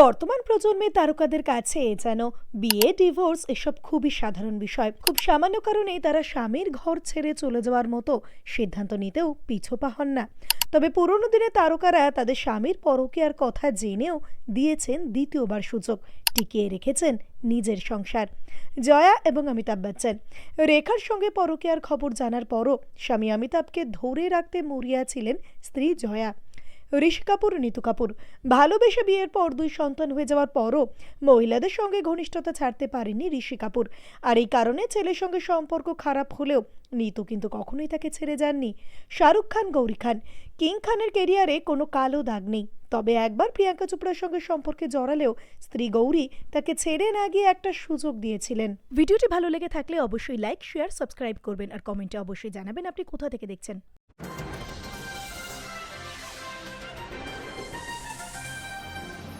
বর্তমান প্রজন্মের তারকাদের কাছে যেন বিয়ে, ডিভোর্স এসব খুবই সাধারণ বিষয়। খুব সামান্য কারণেই তারা স্বামীর ঘর ছেড়ে চলে যাওয়ার মতো সিদ্ধান্ত নিতেও পিছোপা হন না। তবে পুরনো দিনে তারকারা তাদের স্বামীর পরকীয়ার কথা জেনেও দিয়েছেন দ্বিতীয়বার সুযোগ, টিকিয়ে রেখেছেন নিজের সংসার। জয়া এবং অমিতাভ বচ্চন, রেখার সঙ্গে পরকীয়ার খবর জানার পরও স্বামী অমিতাভকে ধরে রাখতে মরিয়া ছিলেন স্ত্রী জয়া। ঋষি কাপুর, নিতু কাপুর। ভালোবেসে বিয়ের পর দুই সন্তান হয়ে যাওয়ার পরও মহিলাদের সঙ্গে ঘনিষ্ঠতা ছাড়তে পারেনি ঋষি কাপুর। আর এই কারণে ছেলের সঙ্গে সম্পর্ক খারাপ হলেও নিতু কিন্তু কখনোই তাকে ছেড়ে যাননি। শাহরুখ খান, গৌরী খান। কিং খানের কেরিয়ারে কোনো কালো দাগ নেই। তবে একবার প্রিয়াঙ্কা চোপড়ার সঙ্গে সম্পর্কে জড়ালেও স্ত্রী গৌরী তাকে ছেড়ে না গিয়ে একটা সুযোগ দিয়েছিলেন। ভিডিওটি ভালো লেগে থাকলে অবশ্যই লাইক, শেয়ার, সাবস্ক্রাইব করবেন। আর কমেন্টে অবশ্যই জানাবেন আপনি কোথা থেকে দেখছেন।